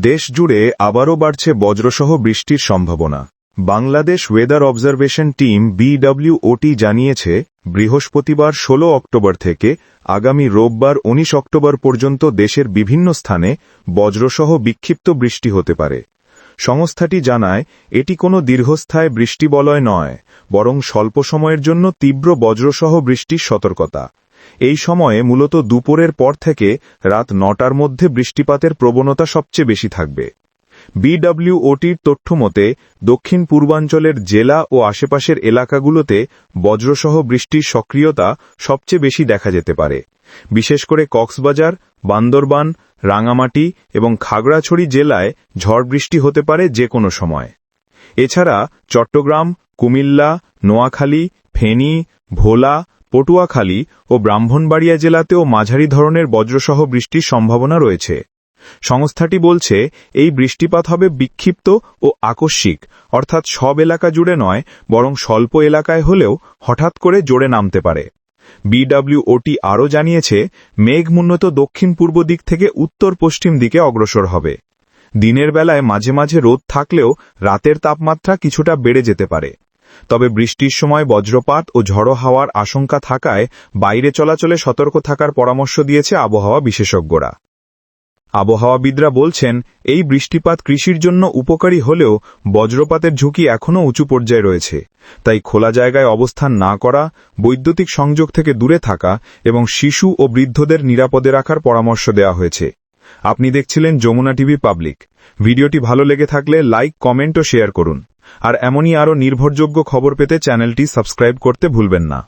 দেশ জুড়ে আবারও বাড়ছে বজ্রসহ বৃষ্টির সম্ভাবনা। Bangladesh weather observation team BWOT জানিয়েছে, বৃহস্পতিবার ১৬ অক্টোবর থেকে আগামী রোববার ১৯ অক্টোবর পর্যন্ত দেশের বিভিন্ন স্থানে বজ্রসহ বিক্ষিপ্ত বৃষ্টি হতে পারে। সংস্থাটি জানায়, এটি কোনো দীর্ঘস্থায়ী বৃষ্টিবলয় নয়, বরং স্বল্প সময়ের জন্য তীব্র বজ্রসহ বৃষ্টির সতর্কতা। এই সময়ে মূলত দুপুরের পর থেকে রাত নটার মধ্যে বৃষ্টিপাতের প্রবণতা সবচেয়ে বেশি থাকবে। বিডব্লিউওটির তথ্য মতে, দক্ষিণ পূর্বাঞ্চলের জেলা ও আশেপাশের এলাকাগুলোতে বজ্রসহ বৃষ্টির সক্রিয়তা সবচেয়ে বেশি দেখা যেতে পারে। বিশেষ করে কক্সবাজার, বান্দরবান, রাঙামাটি এবং খাগড়াছড়ি জেলায় ঝড় বৃষ্টি হতে পারে যে কোনো সময়। এছাড়া চট্টগ্রাম, কুমিল্লা, নোয়াখালী, ফেনী, ভোলা পটুয়াখালী ও ব্রাহ্মণবাড়িয়া জেলাতেও মাঝারি ধরনের বজ্রসহ বৃষ্টির সম্ভাবনা রয়েছে। সংস্থাটি বলছে, এই বৃষ্টিপাত হবে বিক্ষিপ্ত ও আকস্মিক, অর্থাৎ সব এলাকা জুড়ে নয়, বরং স্বল্প এলাকায় হলেও হঠাৎ করে জোরে নামতে পারে। বিডব্লিউওটি আরও জানিয়েছে, মেঘ মূলত দক্ষিণ পূর্ব দিক থেকে উত্তর পশ্চিম দিকে অগ্রসর হবে। দিনের বেলায় মাঝে মাঝে রোদ থাকলেও রাতের তাপমাত্রা কিছুটা বেড়ে যেতে পারে। তবে বৃষ্টির সময় বজ্রপাত ও ঝড়ো হাওয়ার আশঙ্কা থাকায় বাইরে চলাচলে সতর্ক থাকার পরামর্শ দিয়েছে আবহাওয়া বিশেষজ্ঞরা। আবহাওয়াবিদরা বলছেন, এই বৃষ্টিপাত কৃষির জন্য উপকারী হলেও বজ্রপাতের ঝুঁকি এখনও উঁচু পর্যায়ে রয়েছে। তাই খোলা জায়গায় অবস্থান না করা, বৈদ্যুতিক সংযোগ থেকে দূরে থাকা এবং শিশু ও বৃদ্ধদের নিরাপদে রাখার পরামর্শ দেওয়া হয়েছে। আপনি দেখছিলেন যমুনা টিভি পাবলিক। ভিডিওটি ভালো লেগে থাকলে লাইক, কমেন্ট ও শেয়ার করুন। আর এমনই আরও নির্ভরযোগ্য খবর পেতে চ্যানেলটি সাবস্ক্রাইব করতে ভুলবেন না।